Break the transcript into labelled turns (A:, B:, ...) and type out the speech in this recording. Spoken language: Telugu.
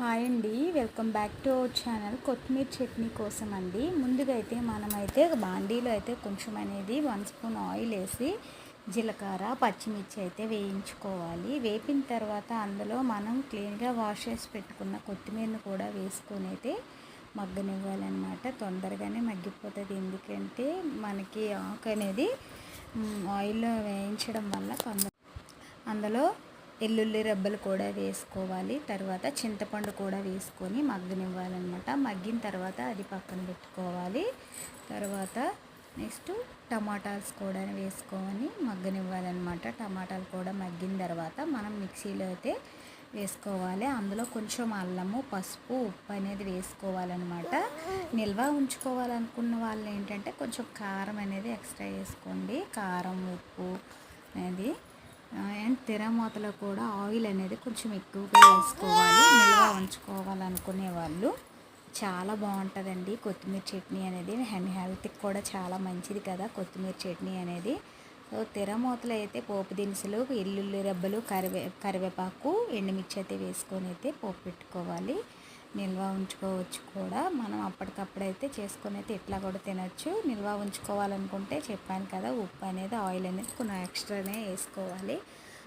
A: హాయ్ అండి. Welcome back to our channel కొత్తిమీర చట్నీ కోసం అండి. ముందుగా అయితే మనమైతే బాండీలో అయితే కొంచెం అనేది వన్ స్పూన్ ఆయిల్ వేసి జీలకర్ర పచ్చిమిర్చి అయితే వేయించుకోవాలి. వేపిన తర్వాత అందులో మనం క్లీన్గా వాష్ చేసి పెట్టుకున్న కొత్తిమీరను కూడా వేసుకొని అయితే మగ్గనివ్వాలన్నమాట. తొందరగానే మగ్గిపోతుంది. ఎందుకంటే మనకి ఆకు అనేది ఆయిల్లో వేయించడం వల్ల తొందర అందులో ఎల్లుల్లి రెబ్బలు కూడా వేసుకోవాలి. తర్వాత చింతపండు కూడా వేసుకొని మగ్గనివ్వాలన్నమాట. మగ్గిన తర్వాత అది పక్కన పెట్టుకోవాలి. తర్వాత నెక్స్ట్ టమాటాస్ కూడా వేసుకొని మగ్గనివ్వాలన్నమాట. టమాటాలు కూడా మగ్గిన తర్వాత మనం మిక్సీలో అయితే వేసుకోవాలి. అందులో కొంచెం అల్లము పసుపు ఉప్పు అనేది వేసుకోవాలన్నమాట. నిల్వ ఉంచుకోవాలనుకున్న వాళ్ళు ఏంటంటే కొంచెం కారం అనేది ఎక్స్ట్రా వేసుకోండి. కారం ఉప్పు తెరమూతలో కూడా ఆయిల్ అనేది కొంచెం ఎక్కువగా వేసుకోవాలి నిల్వ ఉంచుకోవాలనుకునే వాళ్ళు చాలా బాగుంటుందండి కొత్తిమీర చట్నీ అనేది. అండ్ హెల్త్కి కూడా చాలా మంచిది కదా కొత్తిమీర చట్నీ అనేది. సో తెరమూతలు అయితే పోపు దినుసులు ఎల్లుల్లి రెబ్బలు కరివే కరివేపాకు ఎండుమిర్చి అయితే వేసుకొని అయితే పోపు పెట్టుకోవాలి. నిల్వ ఉంచుకోవచ్చు కూడా. మనం అప్పటికప్పుడైతే చేసుకొని అయితే ఇట్లా కూడా తినచ్చు. నిల్వ ఉంచుకోవాలనుకుంటే చెప్పాను కదా ఉప్పు అనేది ఆయిల్ అనేది కొంచెం ఎక్స్ట్రానే వేసుకోవాలి.